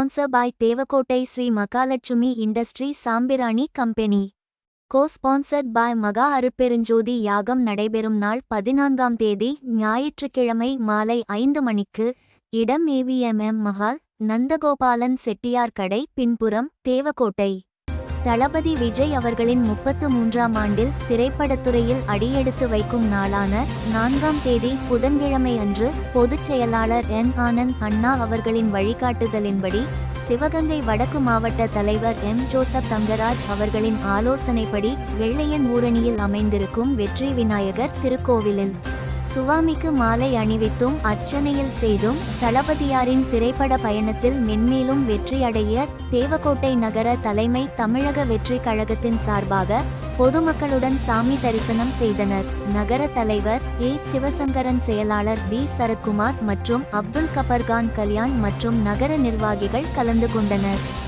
Sponsor by Devakottai Shri Mahalakshmi industry சாம்பிராணி company co sponsored by மகா அருப்பெருஞ்சோதி யாகம் நடைபெறும் நாள் பதினான்காம் தேதி ஞாயிற்றுக்கிழமை மாலை ஐந்து மணிக்கு இடம் ஏவிஎம்எம் மஹால் நந்தகோபாலன் செட்டியார் கடை பின்புறம் தேவக்கோட்டை தளபதி விஜய் அவர்களின் முப்பத்து மூன்றாம் ஆண்டில் திரைப்படத்துறையில் அடியெடுத்து வைக்கும் நாளான நான்காம் தேதி புதன்கிழமை அன்று பொதுச் செயலாளர் என் ஆனந்த் அண்ணா அவர்களின் வழிகாட்டுதலின்படி சிவகங்கை வடக்கு மாவட்ட தலைவர் எம் ஜோசப் தங்கராஜ் அவர்களின் ஆலோசனைப்படி வெள்ளையன் ஊரணியில் அமைந்திருக்கும் வெற்றி விநாயகர் திருக்கோவிலில் சுவாமிக்கு மாலை அணிவித்தும் அர்ச்சனையில் செய்தும் தளபதியாரின் திரைப்பட பயணத்தில் மென்மேலும் வெற்றியடைய தேவக்கோட்டை நகர தலைமை தமிழக வெற்றி கழகத்தின் சார்பாக பொதுமக்களுடன் சாமி தரிசனம் செய்தனர். நகர தலைவர் ஏ. சிவசங்கரன் செயலாளர் பி. சரத்குமார் மற்றும் அப்துல் கபர்கான் கல்யாண் மற்றும் நகர நிர்வாகிகள் கலந்து கொண்டனர்.